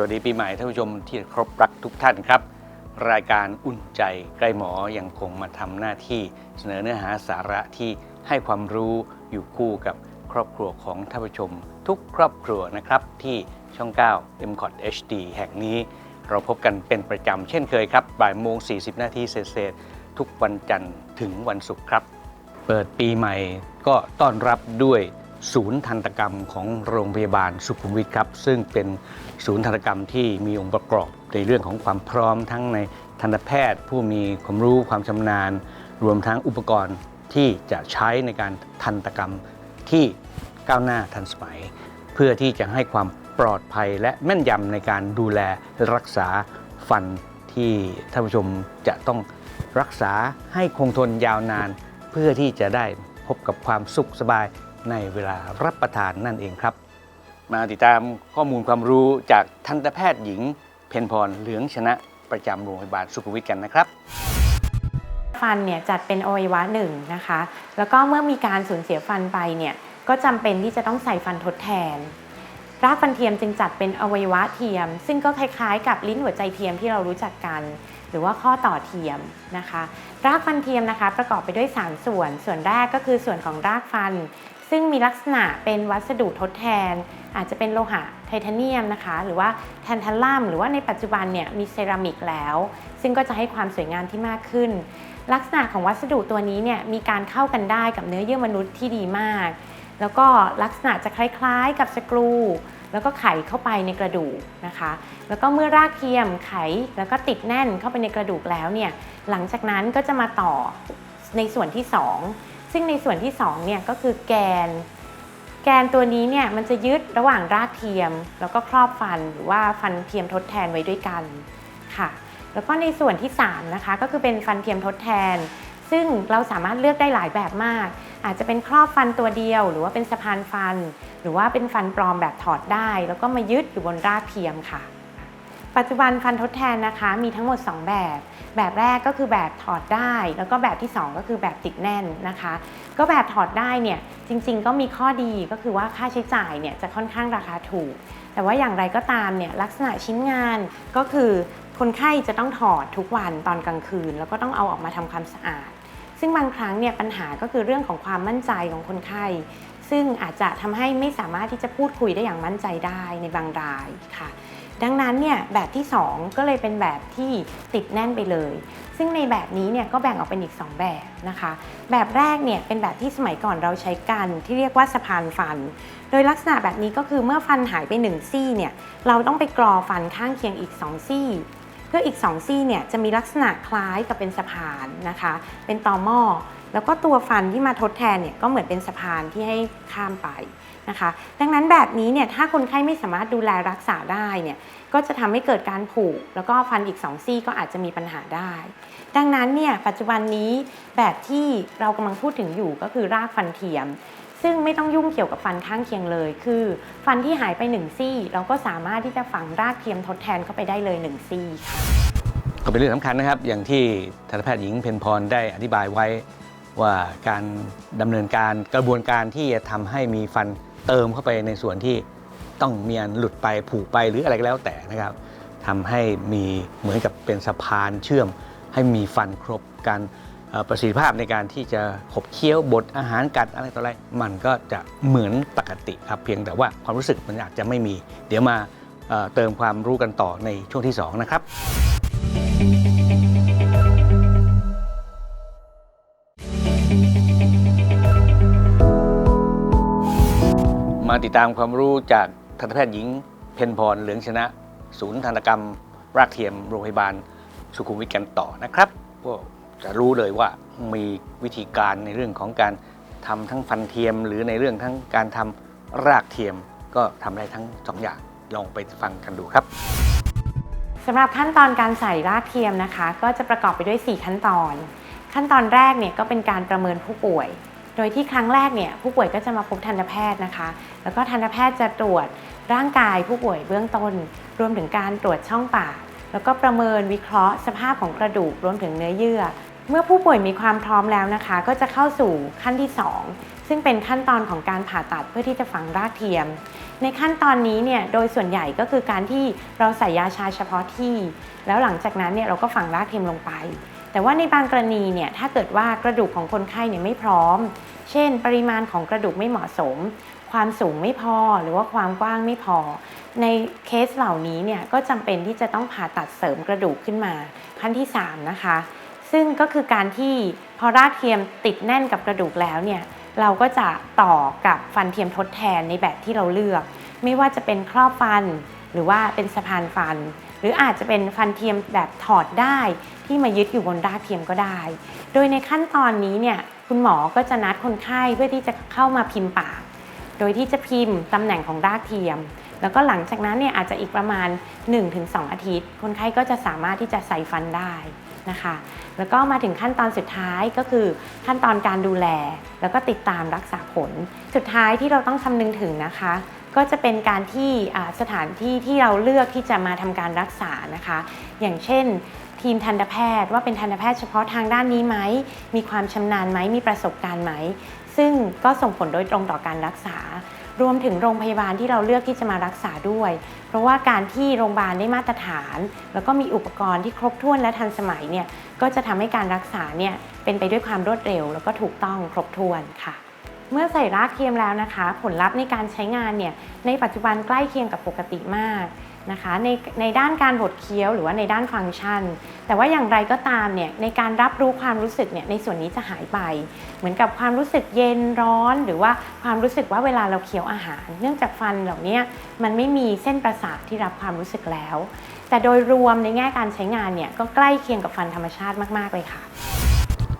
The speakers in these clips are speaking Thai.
สวัสดีปีใหม่ท่านผู้ชมที่ครบรักทุกท่านครับ รายการอุ่นใจใกล้หมอยังคงมาทำหน้าที่เสนอเนื้อหาสาระที่ให้ความรู้อยู่คู่กับครอบครัวของท่านผู้ชม ทุกครอบครัวนะครับ ที่ช่อง 9 m c o t HD แห่งนี้ เราพบกันเป็นประจำเช่นเคยครับบ่ายโมง 40 นาทีเศษทุกวันจันทร์ถึงวันศุกร์ครับ เปิดปีใหม่ก็ต้อนรับด้วย ศูนย์ทันตกรรมของโรงพยาบาลสุขุมวิทครับ ซึ่งเป็นศูนย์ทันตกรรมที่มีองค์ประกอบในเรื่องของความพร้อมทั้งในทันตแพทย์ ผู้มีความรู้ความชำนาญ รวมทั้งอุปกรณ์ที่จะใช้ในการทันตกรรมที่ก้าวหน้าทันสมัย เพื่อที่จะให้ความปลอดภัยและแม่นยำในการดูแลรักษาฟันที่ท่านผู้ชมจะต้องรักษาให้คงทนยาวนาน เพื่อที่จะได้พบกับความสุขสบาย ในเวลารับประทานนั่นเองครับ มาติดตามข้อมูลความรู้จากทันตแพทย์หญิง เพนพรเหลืองชนะประจำโรงพยาบาลสุขุมวิทกันนะครับ ฟันเนี่ยจัดเป็นอวัยวะหนึ่งนะคะ แล้วก็เมื่อมีการสูญเสียฟันไปเนี่ยก็จำเป็นที่จะต้องใส่ฟันทดแทน รากฟันเทียมจึงจัดเป็นอวัยวะเทียม ซึ่งก็คล้ายๆ กับลิ้นหัวใจเทียมที่เรารู้จักกัน หรือว่าข้อต่อเทียมนะคะ รากฟันเทียมนะคะ ประกอบไปด้วย 3 ส่วน ส่วนแรกก็คือส่วนของรากฟัน ซึ่งมีลักษณะเป็นวัสดุทดแทน อาจจะเป็นโลหะไทเทเนียมนะคะ หรือว่าแทนทัลลัมหรือว่าในปัจจุบันเนี่ยมีเซรามิกแล้ว ซึ่งก็จะให้ความสวยงามที่มากขึ้น ลักษณะของวัสดุตัวนี้เนี่ยมีการเข้ากันได้กับเนื้อเยื่อมนุษย์ที่ดีมาก แล้วก็ลักษณะจะคล้ายๆกับสกรู แล้วก็ไขเข้าไปในกระดูกนะคะ แล้วก็เมื่อรากเทียมไขแล้วก็ติดแน่นเข้าไปในกระดูกแล้วเนี่ยหลังจากนั้นก็จะมาต่อในส่วนที่ 2 ซึ่งในส่วนที่2เนี่ยก็คือแกน แกนตัวนี้เนี่ยมันจะยึดระหว่างรากเทียม แล้วก็ครอบฟันหรือว่าฟันเทียมทดแทนไว้ด้วยกันค่ะแล้วก็ในส่วนที่3นะคะก็คือเป็นฟันเทียมทดแทน ซึ่งเราสามารถเลือกได้หลายแบบมาก อาจจะเป็นครอบฟันตัวเดียว หรือว่าเป็นสะพานฟัน หรือว่าเป็นฟันปลอมแบบถอดได้ แล้วก็มายึดอยู่บนรากเทียมค่ะ ปัจจุบันฟันทดแทนนะคะมีทั้งหมด 2 แบบ แบบแรกก็คือแบบถอดได้ แล้วก็แบบที่ 2 ก็คือแบบติดแน่นนะคะ ก็แบบถอดได้เนี่ยจริง ๆ ก็มีข้อดีก็คือว่าค่าใช้จ่ายเนี่ยจะค่อนข้างราคาถูก แต่ว่าอย่างไรก็ตามเนี่ยลักษณะชิ้นงานก็คือคนไข้จะต้องถอดทุกวันตอนกลางคืน แล้วก็ต้องเอาออกมาทำความสะอาด ซึ่งบางครั้งเนี่ยปัญหาก็คือเรื่องของความมั่นใจของคนไข้ ซึ่งอาจจะทำให้ไม่สามารถที่จะพูดคุยได้อย่างมั่นใจได้ในบางรายค่ะ ดังนั้นเนี่ยแบบที่ 2 ก็เลยเป็นแบบที่ติดแน่นไปเลย ซึ่งในแบบนี้เนี่ยก็แบ่งออกเป็นอีก 2 แบบนะคะ แบบแรกเนี่ยเป็นแบบที่สมัยก่อนเราใช้กันที่เรียกว่าสะพานฟัน โดยลักษณะแบบนี้ก็คือเมื่อฟันหายไป 1 ซี่เนี่ยเราต้องไปกรอฟันข้างเคียงอีก 2 ซี่ เพื่ออีก 2 ซี่เนี่ยจะมีลักษณะคล้ายกับเป็นสะพานนะคะ เป็นตอหม้อ แล้วก็ตัวฟันที่มาทดแทนเนี่ยก็เหมือนเป็นสะพานที่ให้ข้ามไปนะคะ ดังนั้นแบบนี้เนี่ยถ้าคนไข้ไม่สามารถดูแลรักษาได้เนี่ยก็จะทำให้เกิดการผุแล้วก็ฟันอีก 2 ซี่ก็อาจจะมีปัญหาได้ ดังนั้นเนี่ยปัจจุบันนี้แบบที่เรากำลังพูดถึงอยู่ก็คือรากฟันเทียม ซึ่งไม่ต้องยุ่งเกี่ยวกับฟันข้างเคียงเลย คือ ฟันที่หายไป 1 ซี่ เราก็สามารถที่จะฝังรากเทียมทดแทนเข้าไปได้เลย 1 ซี่ค่ะก็เป็นเรื่องสำคัญนะครับ อย่างที่ทันตแพทย์หญิงเพนพรได้อธิบายไว้ ว่าการดำเนินการกระบวนการที่จะทำให้มีฟันเติมเข้าไปในส่วนที่ต้องมีอันหลุดไปผูกไปหรืออะไรก็แล้วแต่นะครับทำให้มีเหมือนกับเป็นสะพานเชื่อม ให้มีฟันครบการประสิทธิภาพในการที่จะขบเคี้ยวบดอาหารกัดอะไรต่ออะไร มันก็จะเหมือนปกติครับเพียงแต่ว่าความรู้สึกมันอาจจะไม่มี เดี๋ยวมาเอ่อเติมความรู้กันต่อในช่วงที่สองนะครับ ติดตามความรู้จากทันตแพทย์หญิง เพนพรเหลืองชนะ ศูนย์ทันตกรรม รากเทียมโรงพยาบาลสุขุมวิทกันต่อนะครับก็จะรู้เลยว่ามีวิธีการในเรื่องของการทำทั้งฟันเทียม หรือในเรื่องทั้งการทำรากเทียมก็ทำได้ทั้งสองอย่างลองไปฟังกันดูครับสำหรับขั้นตอนการใส่รากเทียมนะคะ ก็จะประกอบไปด้วย 4 ขั้นตอน ขั้นตอนแรกเนี่ยก็เป็นการประเมินผู้ป่วย โดยที่ครั้งแรกเนี่ยผู้ป่วยก็จะมาพบทันตแพทย์นะคะ แล้วก็ทันตแพทย์จะตรวจร่างกายผู้ป่วยเบื้องต้น รวมถึงการตรวจช่องปาก แล้วก็ประเมินวิเคราะห์สภาพของกระดูกรวมถึงเนื้อเยื่อ เมื่อผู้ป่วยมีความพร้อมแล้วนะคะ ก็จะเข้าสู่ขั้นที่ 2 ซึ่งเป็นขั้นตอนของการผ่าตัดเพื่อที่จะฝังรากเทียม ในขั้นตอนนี้เนี่ยโดยส่วนใหญ่ก็คือการที่เราใส่ยาชาเฉพาะที่ แล้วหลังจากนั้นเนี่ยเราก็ฝังรากเทียมลงไป แต่ว่าในบางกรณีเนี่ยถ้าเกิดว่ากระดูกของคนไข้เนี่ยไม่พร้อม เช่น ปริมาณของกระดูกไม่เหมาะสม ความสูงไม่พอหรือว่าความกว้างไม่พอ ในเคสเหล่านี้เนี่ยก็จำเป็นที่จะต้องผ่าตัดเสริมกระดูกขึ้นมาขั้นที่ 3 นะคะ ซึ่งก็คือการที่พอรากเทียมติดแน่นกับกระดูกแล้วเนี่ยเราก็จะต่อกับฟันเทียมทดแทนในแบบที่เราเลือก ไม่ว่าจะเป็นครอบฟัน หรือว่าเป็นสะพานฟัน หรืออาจจะเป็นฟันเทียมแบบถอดได้ที่มายึดอยู่บนรากเทียมก็ได้ โดยในขั้นตอนนี้เนี่ยคุณหมอก็จะนัดคนไข้เพื่อที่จะเข้ามาพิมพ์ปาก โดยที่จะพิมพ์ตำแหน่งของรากเทียม แล้วก็หลังจากนั้นเนี่ยอาจจะอีกประมาณ 1-2 อาทิตย์ คนไข้ก็จะสามารถที่จะใส่ฟันได้นะคะ แล้วก็มาถึงขั้นตอนสุดท้ายก็คือขั้นตอนการดูแล แล้วก็ติดตามรักษาผล สุดท้ายที่เราต้องคำนึงถึงนะคะ ก็จะเป็นการที่สถานที่ที่เราเลือกที่จะมาทำการรักษานะคะ อย่างเช่น ทีมทันตแพทย์ว่าเป็นทันตแพทย์เฉพาะทางด้านนี้ไหม มีความชำนาญไหมมีประสบการณ์ไหม ซึ่งก็ส่งผลโดยตรงต่อการรักษารวมถึงโรงพยาบาลที่เราเลือกที่จะมารักษาด้วย เพราะว่าการที่โรงพยาบาลได้มาตรฐาน แล้วก็มีอุปกรณ์ที่ครบถ้วนและทันสมัยเนี่ยก็จะทำให้การรักษาเนี่ยเป็นไปด้วยความรวดเร็ว แล้วก็ถูกต้องครบถ้วนค่ะ เมื่อใส่รากเทียมแล้วนะคะ ผลลัพธ์ในการใช้งานเนี่ยในปัจจุบันใกล้เคียงกับปกติมากนะคะในในด้านการบดเคี้ยวหรือว่าในด้านฟังก์ชัน แต่ว่าอย่างไรก็ตามเนี่ยในการรับรู้ความรู้สึกเนี่ยในส่วนนี้จะหายไป เหมือนกับความรู้สึกเย็นร้อน หรือว่าความรู้สึกว่าเวลาเราเคี้ยวอาหาร เนื่องจากฟันเหล่านี้มันไม่มีเส้นประสาทที่รับความรู้สึกแล้ว แต่โดยรวมในแง่การใช้งานเนี่ยก็ใกล้เคียงกับฟันธรรมชาติมาก ๆเลยค่ะ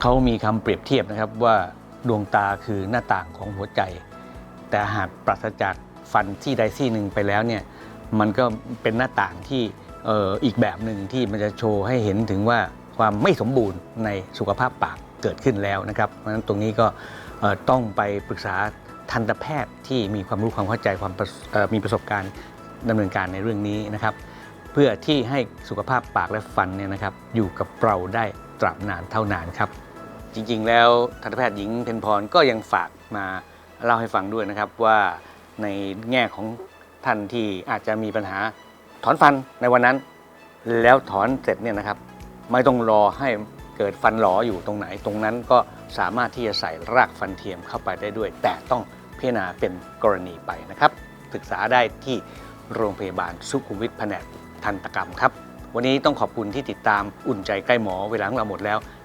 เขามีคำเปรียบเทียบนะครับว่า ดวงตาคือหน้าต่างของหัวใจ แต่หากปราศจากฟันที่ใดที่หนึ่งไปแล้วเนี่ยมันก็เป็นหน้าต่างที่อีกแบบหนึ่งที่มันจะโชว์ให้เห็นถึงว่าความไม่สมบูรณ์ในสุขภาพปากเกิดขึ้นแล้วนะครับเพราะฉะนั้นตรงนี้ก็ต้องไปปรึกษาทันตแพทย์ที่มีความรู้ความเข้าใจความมีประสบการณ์ดำเนินการในเรื่องนี้นะครับ เพื่อที่ให้สุขภาพปากและฟันเนี่ยนะครับอยู่กับเราได้ตราบนานเท่านานครับ จริง ๆ แล้วทันตแพทย์หญิงเพนพรก็ยังฝากมาเล่าให้ฟังด้วยนะครับว่าในแง่ของท่านที่อาจจะมีปัญหาถอนฟันในวันนั้น แล้วถอนเสร็จเนี่ยนะครับ ไม่ต้องรอให้เกิดฟันหลออยู่ตรงไหนตรงนั้นก็สามารถที่จะใส่รากฟันเทียมเข้าไปได้ด้วย แต่ต้องพิจารณาเป็นกรณีไปนะครับ ศึกษาได้ที่โรงพยาบาลสุขุมวิทแผนกทันตกรรมครับ วันนี้ต้องขอบคุณที่ติดตามอุ่นใจใกล้หมอเวลาของเราหมดแล้ว